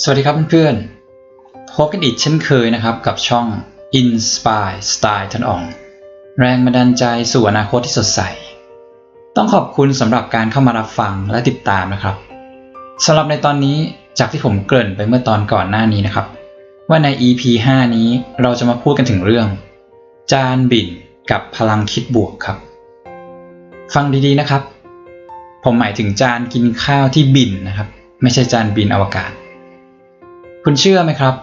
สวัสดีครับเพื่อนๆ พบกันอีกเช่นเคยนะครับกับช่อง Inspire Style ทันอ่อง แรงบันดาลใจสู่อนาคตที่สดใส ต้องขอบคุณสำหรับการเข้ามารับฟังและติดตามนะครับสำหรับในตอนนี้จากที่ผมเกริ่นไปเมื่อตอนก่อนหน้านี้นะครับ ว่าใน EP 5 นี้เราจะมาพูดกันถึงเรื่อง จานบินกับพลังคิดบวกครับ ฟังดีๆนะครับ ผมหมายถึงจานกินข้าวที่บินนะครับ ไม่ใช่จานบินอวกาศ คุณเชื่อไหมครับ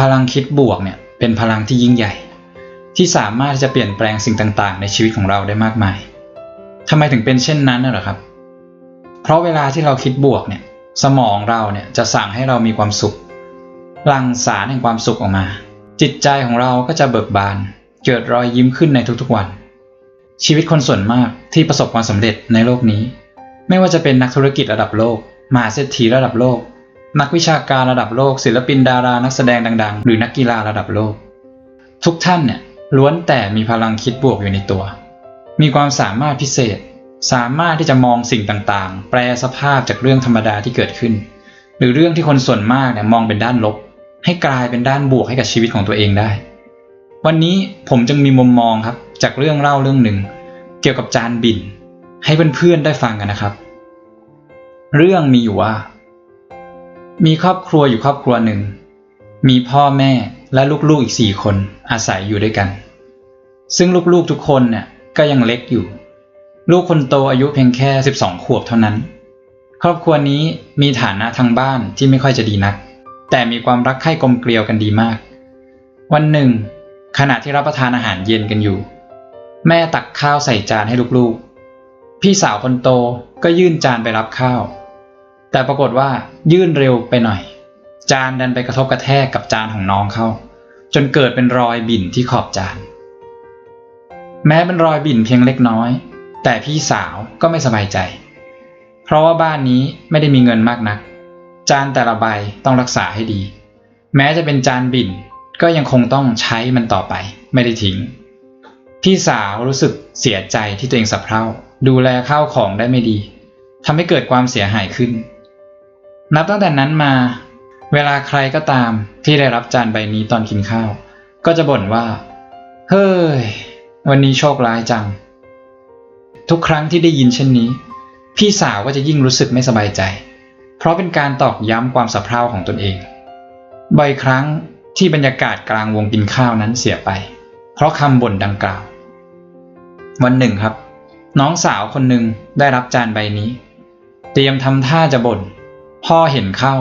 พลังคิดบวกเนี่ยเป็นพลังที่ยิ่งใหญ่ ที่สามารถจะเปลี่ยนแปลงสิ่งต่างๆ ในชีวิตของเราได้มากมายทำไมถึงเป็นเช่นนั้นน่ะหรอครับ เพราะเวลาที่เราคิดบวกเนี่ยสมองเราเนี่ยจะสั่งให้เรามีความสุขหลั่งสารแห่งความสุขออกมา จิตใจของเราก็จะเบิกบาน เกิดรอยยิ้มขึ้นในทุกๆวัน ชีวิตคนส่วนมากที่ประสบความสำเร็จในโลกนี้ ไม่ว่าจะเป็นนักธุรกิจระดับโลกมหาเศรษฐีระดับโลก นักวิชาการระดับโลก ศิลปินดารานักแสดงดัง ๆ หรือนักกีฬาระดับโลก ทุกท่านเนี่ยล้วนแต่มีพลังคิดบวกอยู่ในตัว มีความสามารถพิเศษ สามารถที่จะมองสิ่งต่างๆ แปลสภาพจากเรื่องธรรมดาที่เกิดขึ้น หรือเรื่องที่คนส่วนมากเนี่ยมองเป็นด้านลบ ให้กลายเป็นด้านบวกให้กับชีวิตของตัวเองได้ วันนี้ผมจึงมีมุมมองครับจากเรื่องเล่าเรื่องหนึ่ง เกี่ยวกับจานบิน ให้เพื่อนๆได้ฟังกันนะครับ เรื่องมีอยู่ว่า มีครอบครัวอยู่ครอบครัวหนึ่ง มีพ่อแม่และลูกๆอีกสี่คนอาศัยอยู่ด้วยกัน ซึ่งลูกๆทุกคนเนี่ยก็ยังเล็กอยู่ ลูกคนโตอายุเพียงแค่ 12 ขวบเท่านั้น ครอบครัวนี้มีฐานะทางบ้านที่ไม่ค่อยจะดีนัก แต่มีความรักใคร่กลมเกลียวกันดีมาก วันหนึ่ง ขณะที่รับประทานอาหารเย็นกันอยู่ แม่ตักข้าวใส่จานให้ลูกๆ พี่สาวคนโตก็ยื่นจานไปรับข้าว แต่ปรากฏว่ายื่นเร็วไปหน่อย จานดันไปกระทบกระแทกกับจานของน้องเขาจนเกิดเป็นรอยบิ่นที่ขอบจาน แม้เป็นรอยบิ่นเพียงเล็กน้อย แต่พี่สาวก็ไม่สบายใจ เพราะว่าบ้านนี้ไม่ได้มีเงินมากนัก จานแต่ละใบต้องรักษาให้ดี แม้จะเป็นจานบิ่นก็ยังคงต้องใช้มันต่อไป ไม่ได้ทิ้ง พี่สาวรู้สึกเสียใจที่ตัวเองสับเพร่าดูแลข้าวของได้ไม่ดีทำให้เกิดความเสียหายขึ้น นับตั้งแต่นั้นมา เวลาใครก็ตามที่ได้รับจานใบนี้ตอนกินข้าว ก็จะบ่นว่า เฮ้ย วันนี้โชคร้ายจัง ทุกครั้งที่ได้ยินเช่นนี้ พี่สาวก็จะยิ่งรู้สึกไม่สบายใจ เพราะเป็นการตอกย้ำความสับเพร่าของตนเอง บ่อยครั้งที่บรรยากาศกลางวงกินข้าวนั้นเสียไป เพราะคำบ่นดังกล่าว วันหนึ่งครับ น้องสาวคนหนึ่งได้รับจานใบนี้ เตรียมทำท่าจะบ่น พ่อเห็นเข้า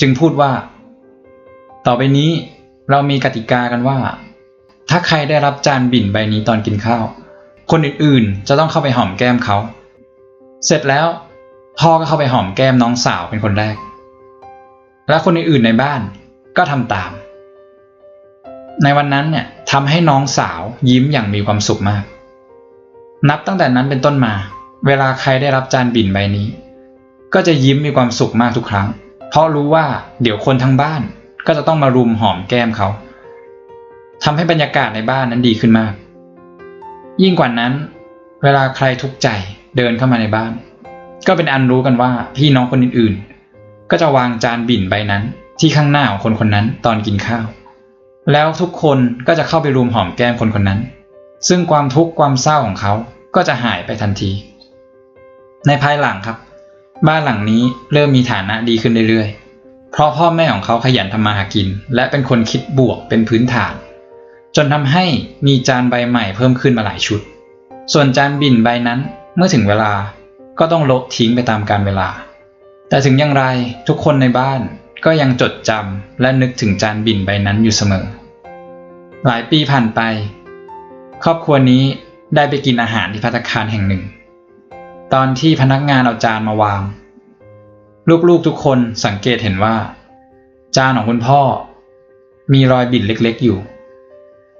จึงพูดว่า ต่อไปนี้เรามีกติกากันว่า ถ้าใครได้รับจานบิ่นใบนี้ตอนกินข้าว คนอื่นๆ จะต้องเข้าไปหอมแก้มเขา เสร็จแล้ว พ่อก็เข้าไปหอมแก้มน้องสาวเป็นคนแรก และคนอื่นๆในบ้านก็ทำตาม ในวันนั้นเนี่ยทำให้น้องสาวยิ้มอย่างมีความสุขมาก นับตั้งแต่นั้นเป็นต้นมา เวลาใครได้รับจานบิ่นใบนี้ ก็จะยิ้มมีความสุขมากทุกครั้ง เพราะรู้ว่าเดี๋ยวคนทั้งบ้าน ก็จะต้องมารุมหอมแก้มเขาทำให้บรรยากาศในบ้านนั้นดีขึ้นมาก ยิ่งกว่านั้น เวลาใครทุกข์ใจเดินเข้ามาในบ้าน ก็เป็นอันรู้กันว่าพี่น้องคนอื่นๆ ก็จะวางจานบิ่นใบนั้น ที่ข้างหน้าของคนคนนั้นตอนกินข้าว แล้วทุกคนก็จะเข้าไปรุมหอมแก้มคนคนนั้น ซึ่งความทุกข์ความเศร้าของเขาก็จะหายไปทันที ในภายหลังครับ บ้านหลังนี้เริ่มมีฐานะดีขึ้นเรื่อยๆ เพราะพ่อแม่ของเขาขยันทำมาหากิน และเป็นคนคิดบวกเป็นพื้นฐาน จนทำให้มีจานใบใหม่เพิ่มขึ้นมาหลายชุด ส่วนจานบินใบนั้นเมื่อถึงเวลาก็ต้องลบทิ้งไปตามกาลเวลา แต่ถึงอย่างไรทุกคนในบ้านก็ยังจดจำและนึกถึงจานบินใบนั้นอยู่เสมอ หลายปีผ่านไป ครอบครัวนี้ได้ไปกินอาหารที่ภัตคารแห่งหนึ่ง ตอนที่พนักงานเอาจานมาวาง ลูกๆทุกคนสังเกตเห็นว่า จานของคุณพ่อ มีรอยบิ่นเล็กๆอยู่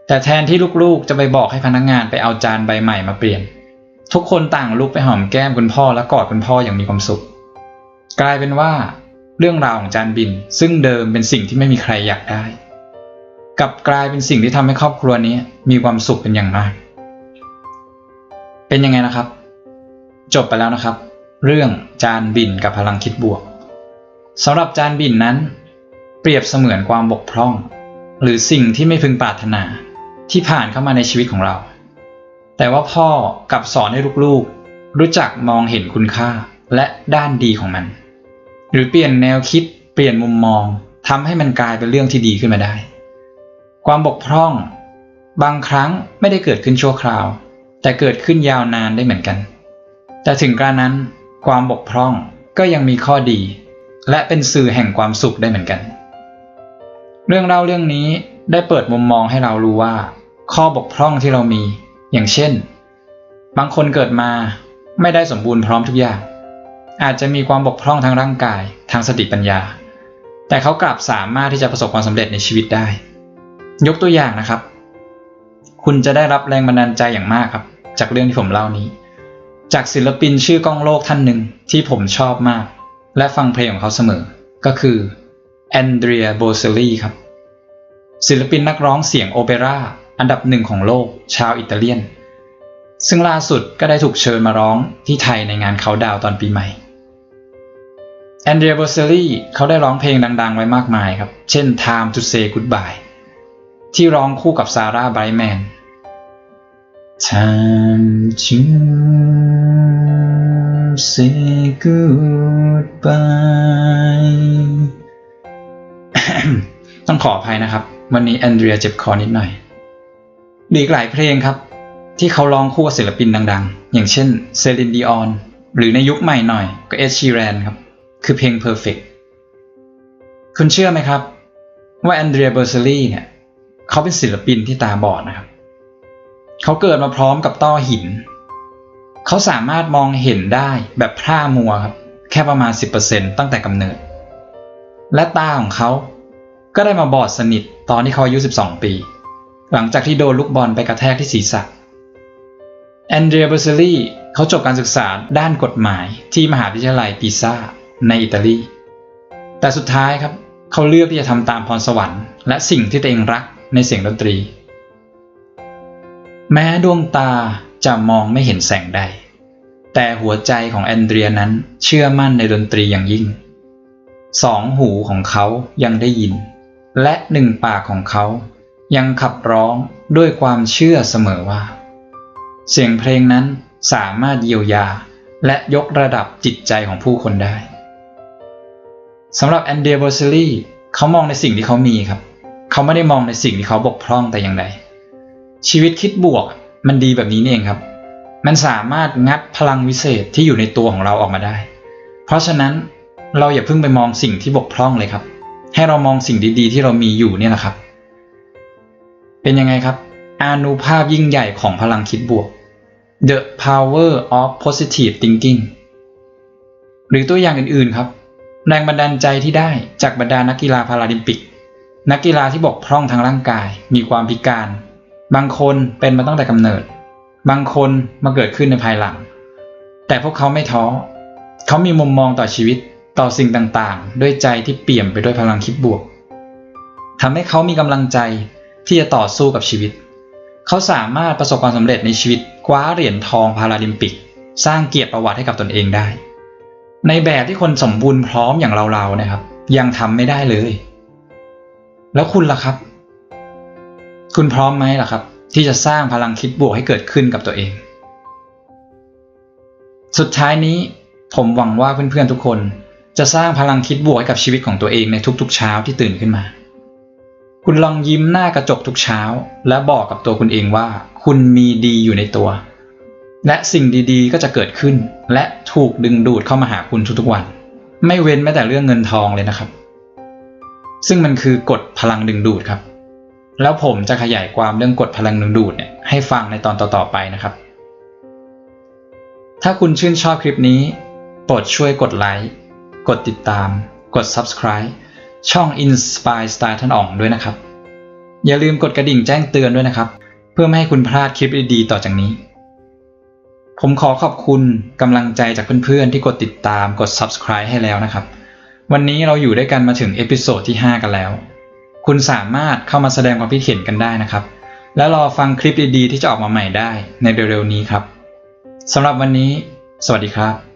แต่แทนที่ลูกๆจะไปบอกให้พนักงานไปเอาจานใบใหม่มาเปลี่ยน ทุกคนต่างลุกไปหอมแก้มคุณพ่อและกอดคุณพ่ออย่างมีความสุข กลายเป็นว่า เรื่องราวของจานบินซึ่งเดิมเป็นสิ่งที่ไม่มีใครอยากได้กลับกลายเป็นสิ่งที่ทำให้ครอบครัวนี้มีความสุขเป็นอย่างมาก เป็นยังไงนะครับ จบไปแล้วนะครับ เรื่องจานบินกับพลังคิดบวกสำหรับจานบินนั้น เปรียบเสมือนความบกพร่อง หรือสิ่งที่ไม่พึงปรารถนาที่ผ่านเข้ามาในชีวิตของเรา แต่ว่าพ่อกับสอนให้ลูกๆ รู้จักมองเห็นคุณค่าและด้านดีของมัน หรือเปลี่ยนแนวคิดเปลี่ยนมุมมองทำให้มันกลายเป็นเรื่องที่ดีขึ้นมาได้ ความบกพร่อง บางครั้งไม่ได้เกิดขึ้นชั่วคราว แต่เกิดขึ้นยาวนานได้เหมือนกัน แต่ถึงกระนั้น ความบกพร่องก็ยังมีข้อดี และเป็นสื่อแห่งความสุขได้เหมือนกัน เรื่องเล่าเรื่องนี้ได้เปิดมุมมองให้เรารู้ว่า ข้อบกพร่องที่เรามี อย่างเช่น บางคนเกิดมาไม่ได้สมบูรณ์พร้อมทุกอย่าง อาจจะมีความบกพร่องทางร่างกาย ทางสติปัญญา แต่เขากลับสามารถที่จะประสบความสำเร็จในชีวิตได้ ยกตัวอย่างนะครับ คุณจะได้รับแรงบันดาลใจอย่างมากครับ จากเรื่องที่ผมเล่านี้ จากศิลปินชื่อก้องโลกท่านหนึ่งที่ผมชอบมาก และฟังเพลงของเขาเสมอ ก็คือแอนเดรียโบเซลีครับ ศิลปินนักร้องเสียงโอเปร่าอันดับหนึ่งของโลกชาวอิตาเลียน ซึ่งล่าสุดก็ได้ถูกเชิญมาร้องที่ไทยในงานเขาดาวตอนปีใหม่แอนเดรียโบเซลีเขาได้ร้องเพลงดังๆ ไว้มากมายครับ เช่น Time to Say Goodbye ที่ร้องคู่กับซาร่าไบรแมน Time to say goodbye ต้องขออภัยนะครับ วันนี้แอนเดรียเจ็บคอนิดหน่อยมีอีกหลายเพลงครับ ที่เขาร้องคู่กับศิลปินดัง ๆ อย่างเช่นเซลินดิออนหรือในยุคใหม่หน่อยก็เอชชีแรนครับ คือเพลง Perfect คุณเชื่อไหมครับ ว่าแอนเดรียเบอร์เซลีเนี่ยเขาเป็นศิลปินที่ตาบอดนะครับ เขาเกิดมาพร้อมกับต้อหิน เขาสามารถมองเห็นได้แบบพร่ามัวครับแค่ประมาณ 10%ตั้งแต่กำเนิด และตาของเขาก็ได้มาบอดสนิทตอนที่เขาอายุ 12 ปี หลังจากที่โดนลูกบอลไปกระแทกที่ศีรษะแอนเดรียเบอร์เซลีเขาจบการศึกษาด้านกฎหมายที่มหาวิทยาลัยปิซาในอิตาลี แต่สุดท้ายครับ เขาเลือกที่จะทำตามพรสวรรค์ และสิ่งที่ตัวเองรักในเสียงดนตรี แม้ดวงตาจะมองไม่เห็นแสงใด แต่หัวใจของแอนเดรียนั้นเชื่อมั่นในดนตรีอย่างยิ่ง สองหูของเขายังได้ยิน และหนึ่งปากของเขายังขับร้องด้วยความเชื่อเสมอว่า เสียงเพลงนั้นสามารถเยียวยาและยกระดับจิตใจของผู้คนได้สำหรับแอนเดรียโบเซลีเขามองในสิ่งที่เขามีครับ เขาไม่ได้มองในสิ่งที่เขาบกพร่องแต่อย่างใด ชีวิตคิดบวก มันดีแบบนี้นี่เองครับ มันสามารถงัดพลังวิเศษที่อยู่ในตัวของเราออกมาได้ เพราะฉะนั้นเราอย่าเพิ่งไปมองสิ่งที่บกพร่องเลยครับ ให้เรามองสิ่งดีๆ ที่เรามีอยู่เนี่ยแหละครับ เป็นยังไงครับ อานุภาพยิ่งใหญ่ของพลังคิดบวก The power of positive thinking หรือตัวอย่างอื่นๆครับ แรงบันดาลใจที่ได้จากบรรดานักกีฬาพาราลิมปิก นักกีฬาที่บกพร่องทางร่างกาย มีความพิการ บางคนเป็นมาตั้งแต่กำเนิด บางคนมาเกิดขึ้นในภายหลัง แต่พวกเขาไม่ท้อ เขามีมุมมองต่อชีวิตต่อสิ่งต่างๆ ด้วยใจที่เปี่ยมไปด้วยพลังคิดบวกทำให้เขามีกำลังใจที่จะต่อสู้กับชีวิต เขาสามารถประสบความสำเร็จในชีวิตคว้าเหรียญทองพาราลิมปิก สร้างเกียรติประวัติให้กับตนเองได้ ในแบบที่คนสมบูรณ์พร้อมอย่างเราๆนะครับ ยังทำไม่ได้เลย แล้วคุณล่ะครับ คุณพร้อมไหมล่ะครับ ที่จะสร้างพลังคิดบวกให้เกิดขึ้นกับตัวเอง สุดท้ายนี้ผมหวังว่าเพื่อนๆทุกคนจะสร้างพลังคิดบวกให้กับชีวิตของตัวเองในทุกๆเช้าที่ตื่นขึ้นมา คุณลองยิ้มหน้ากระจกทุกเช้า และบอกกับตัวคุณเองว่า คุณมีดีอยู่ในตัว และสิ่งดีๆก็จะเกิดขึ้น และถูกดึงดูดเข้ามาหาคุณทุกๆวัน ไม่เว้นแม้แต่เรื่องเงินทองเลยนะครับ ซึ่งมันคือกฎพลังดึงดูดครับ แล้วผมจะขยายความเรื่องกฎพลังดึงดูดเนี่ยให้ฟังในตอนต่อๆไปนะครับ ถ้าคุณชื่นชอบคลิปนี้ โปรดช่วยกดไลค์ กดติดตาม กด subscribe ช่อง Inspire Style ท่านอ่องด้วยนะครับ อย่าลืมกดกระดิ่งแจ้งเตือนด้วยนะครับ เพื่อไม่ให้คุณพลาดคลิปดีๆต่อจากนี้ ผมขอขอบคุณกำลังใจจากเพื่อนๆที่กดติดตามกด subscribe ให้แล้วนะครับ วันนี้เราอยู่ด้วยกันมาถึงเอพิโซดที่ 5 กันแล้ว คุณสามารถเข้ามาแสดงความคิดเห็นกันได้นะครับ และรอฟังคลิปดีๆ ที่จะออกมาใหม่ได้ในเร็วๆนี้ครับสำหรับวันนี้ สวัสดีครับ